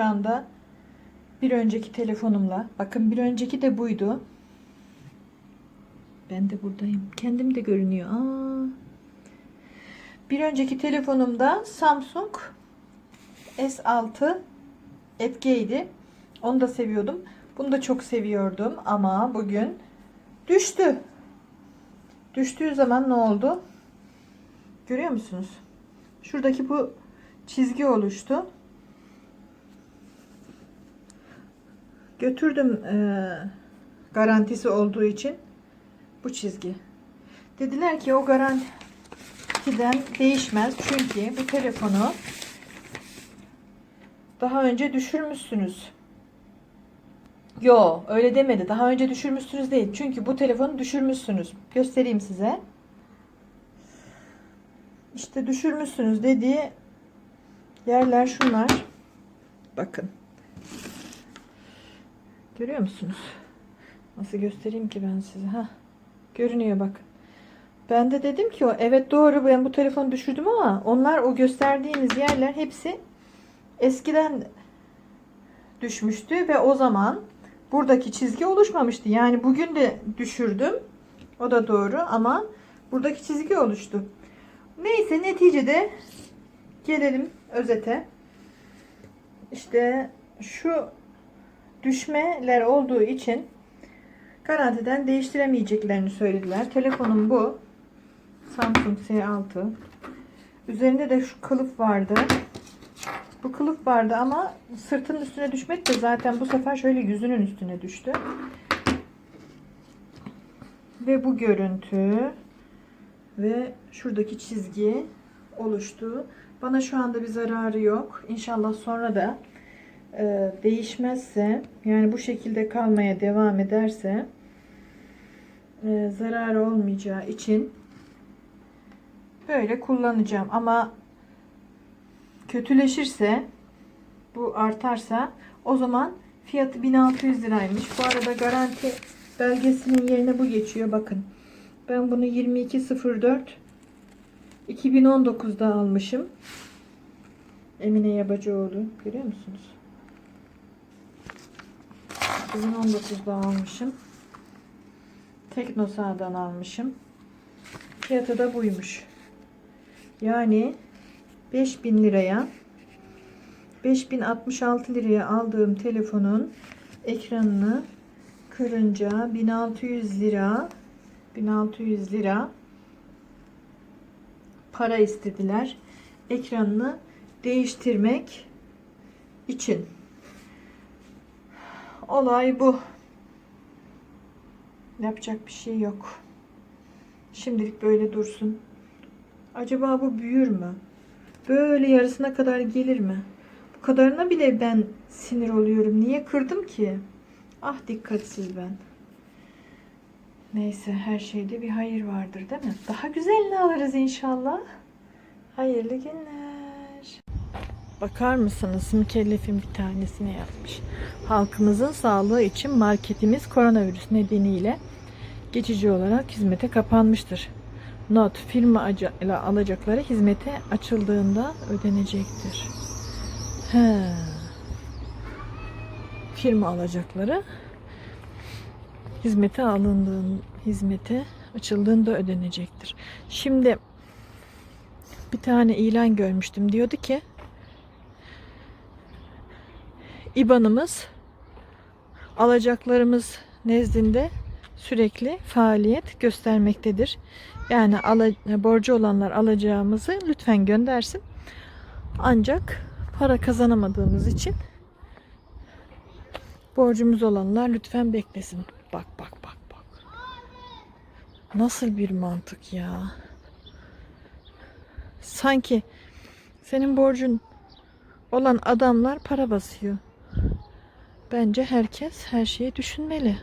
Şu anda bir önceki telefonumla, bakın bir önceki de buydu. Ben de buradayım. Kendim de görünüyor. Aa. Bir önceki telefonumda Samsung S6 Edge'ydi. Onu da seviyordum. Bunu da çok seviyordum ama bugün düştü. Düştüğü zaman ne oldu? Görüyor musunuz? Şuradaki bu çizgi oluştu. Götürdüm eee, garantisi olduğu için bu çizgi. Dediler ki o garantiden değişmez çünkü bu telefonu daha önce düşürmüşsünüz. Yo öyle demedi. Daha önce düşürmüşsünüz değil. Çünkü bu telefonu düşürmüşsünüz. Göstereyim size. İşte düşürmüşsünüz dediği yerler şunlar. Bakın. Görüyor musunuz? Nasıl göstereyim ki ben size? Ha. Görünüyor bak. Ben de dedim ki o evet doğru ben bu telefonu düşürdüm ama onlar o gösterdiğiniz yerler hepsi eskiden düşmüştü ve o zaman buradaki çizgi oluşmamıştı. Yani bugün de düşürdüm. O da doğru ama buradaki çizgi oluştu. Neyse neticede gelelim özete. İşte şu düşmeler olduğu için garantiden değiştiremeyeceklerini söylediler. Telefonum bu. Samsung S6. Üzerinde de şu kılıf vardı. Bu kılıf vardı ama sırtının üstüne düşmedi de zaten bu sefer şöyle yüzünün üstüne düştü. Ve bu görüntü ve şuradaki çizgi oluştu. Bana şu anda bir zararı yok. İnşallah sonra da e, değişmezse yani bu şekilde kalmaya devam ederse e, zararı olmayacağı için böyle kullanacağım ama kötüleşirse bu artarsa o zaman fiyatı 1600 liraymış. Bu arada garanti belgesinin yerine bu geçiyor. Bakın. Ben bunu 2204 2019'da almışım. Emine Yabacıoğlu. Görüyor musunuz? 2019'da almışım. Teknosa'dan almışım. Fiyatı da buymuş. Yani 5000 liraya 5066 liraya aldığım telefonun ekranını kırınca 1600 lira 1600 lira para istediler. Ekranını değiştirmek için. Olay bu. Yapacak bir şey yok. Şimdilik böyle dursun. Acaba bu büyür mü? Böyle yarısına kadar gelir mi? Bu kadarına bile ben sinir oluyorum. Niye kırdım ki? Ah dikkatsiz ben. Neyse her şeyde bir hayır vardır değil mi? Daha güzelini alırız inşallah. Hayırlı günler. Bakar mısınız mükellefin bir tanesine yapmış. Halkımızın sağlığı için marketimiz koronavirüs nedeniyle geçici olarak hizmete kapanmıştır. Not firma ile alacakları hizmete açıldığında ödenecektir. He. Firma alacakları hizmete alındığın hizmete açıldığında ödenecektir. Şimdi bir tane ilan görmüştüm. Diyordu ki İBAN'ımız alacaklarımız nezdinde sürekli faaliyet göstermektedir. Yani borcu olanlar alacağımızı lütfen göndersin. Ancak para kazanamadığımız için borcumuz olanlar lütfen beklesin. Bak bak bak bak. Nasıl bir mantık ya? Sanki senin borcun olan adamlar para basıyor. Bence herkes her şeyi düşünmeli.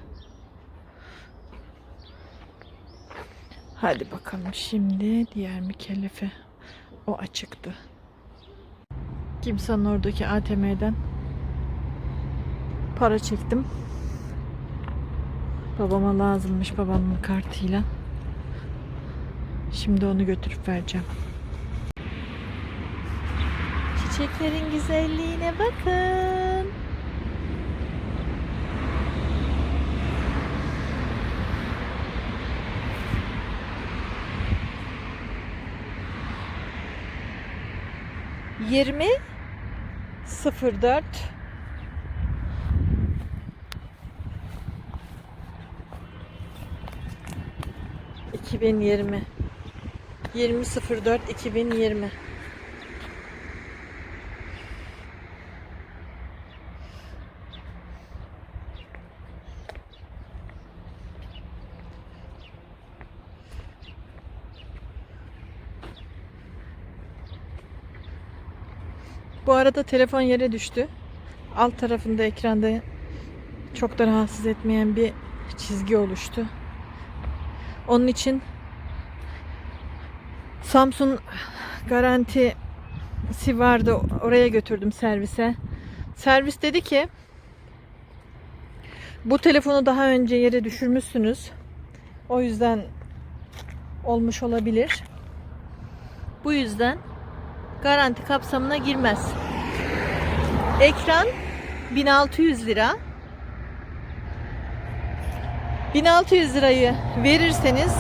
Hadi bakalım şimdi diğer mükellefe. O açıktı. Kimsenin oradaki ATM'den para çektim. Babama lazımmış babamın kartıyla. Şimdi onu götürüp vereceğim. Çiçeklerin güzelliğine bakın. 20 04 2020 20 04 2020 Bu arada telefon yere düştü. Alt tarafında ekranda çok da rahatsız etmeyen bir çizgi oluştu. Onun için Samsung garantisi vardı. Oraya götürdüm servise. Servis dedi ki bu telefonu daha önce yere düşürmüşsünüz. O yüzden olmuş olabilir. Bu yüzden garanti kapsamına girmez. Ekran 1600 lira. 1600 lirayı verirseniz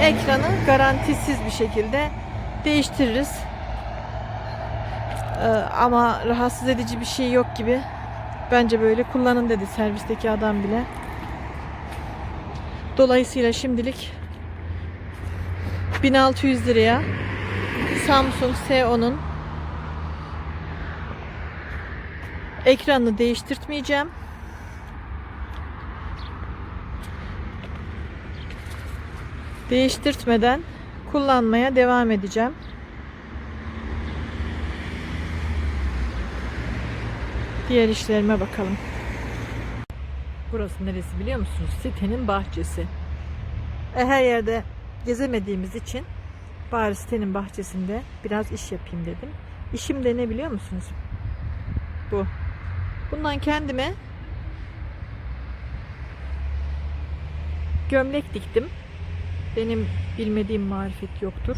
ekranı garantisiz bir şekilde değiştiririz. Ee, ama rahatsız edici bir şey yok gibi. Bence böyle kullanın dedi servisteki adam bile. Dolayısıyla şimdilik 1600 liraya Samsung S10'un ekranını değiştirtmeyeceğim. Değiştirtmeden kullanmaya devam edeceğim. Diğer işlerime bakalım. Burası neresi biliyor musunuz? Sitenin bahçesi. E, her yerde gezemediğimiz için bari sitenin bahçesinde biraz iş yapayım dedim. İşim de ne biliyor musunuz? Bu. Bundan kendime gömlek diktim. Benim bilmediğim marifet yoktur.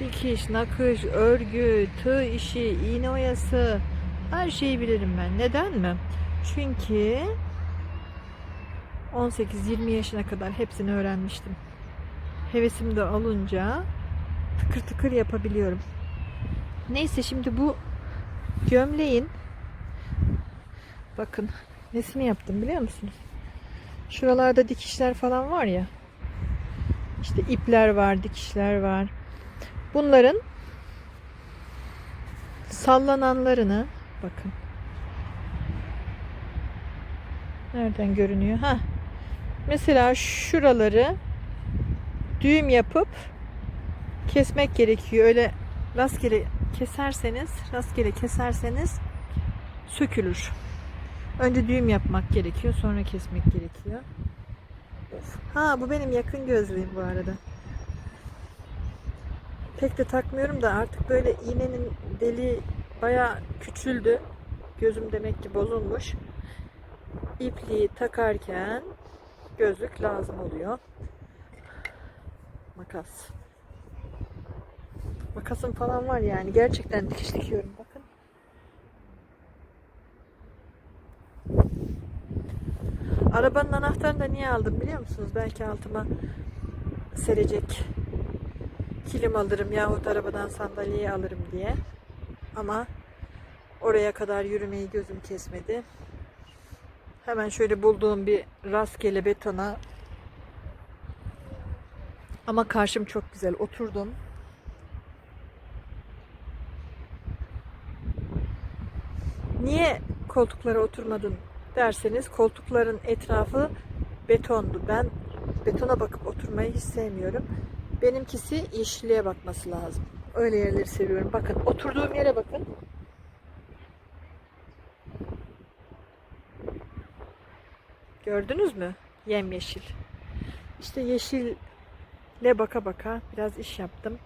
Dikiş, nakış, örgü, tığ işi, iğne oyası her şeyi bilirim ben. Neden mi? Çünkü 18-20 yaşına kadar hepsini öğrenmiştim. Hevesim de alınca tıkır tıkır yapabiliyorum. Neyse şimdi bu gömleğin bakın nesini yaptım biliyor musunuz? Şuralarda dikişler falan var ya. İşte ipler var, dikişler var. Bunların sallananlarını bakın. Nereden görünüyor? Ha. Mesela şuraları düğüm yapıp kesmek gerekiyor. Öyle rastgele keserseniz, rastgele keserseniz sökülür. Önce düğüm yapmak gerekiyor, sonra kesmek gerekiyor. Ha bu benim yakın gözlüğüm bu arada. Pek de takmıyorum da artık böyle iğnenin deliği baya küçüldü. Gözüm demek ki bozulmuş. İpliği takarken gözlük lazım oluyor. Makas. Makasım falan var yani. Gerçekten dikiş dikiyorum bakın. Arabanın anahtarını da niye aldım biliyor musunuz? Belki altıma serecek kilim alırım yahut arabadan sandalyeyi alırım diye. Ama oraya kadar yürümeyi gözüm kesmedi. Hemen şöyle bulduğum bir rastgele betona ama karşım çok güzel oturdum. Niye koltuklara oturmadın derseniz koltukların etrafı betondu. Ben betona bakıp oturmayı hiç sevmiyorum. Benimkisi yeşilliğe bakması lazım. Öyle yerleri seviyorum. Bakın oturduğum yere bakın. Gördünüz mü? Yemyeşil. İşte yeşille baka baka biraz iş yaptım.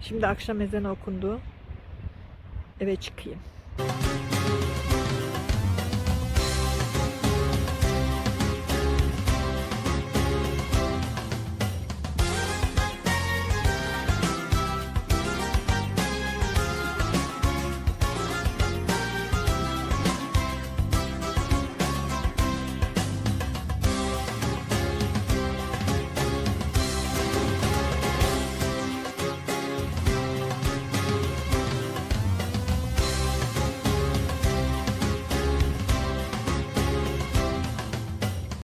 Şimdi akşam ezanı okundu. Eve çıkayım.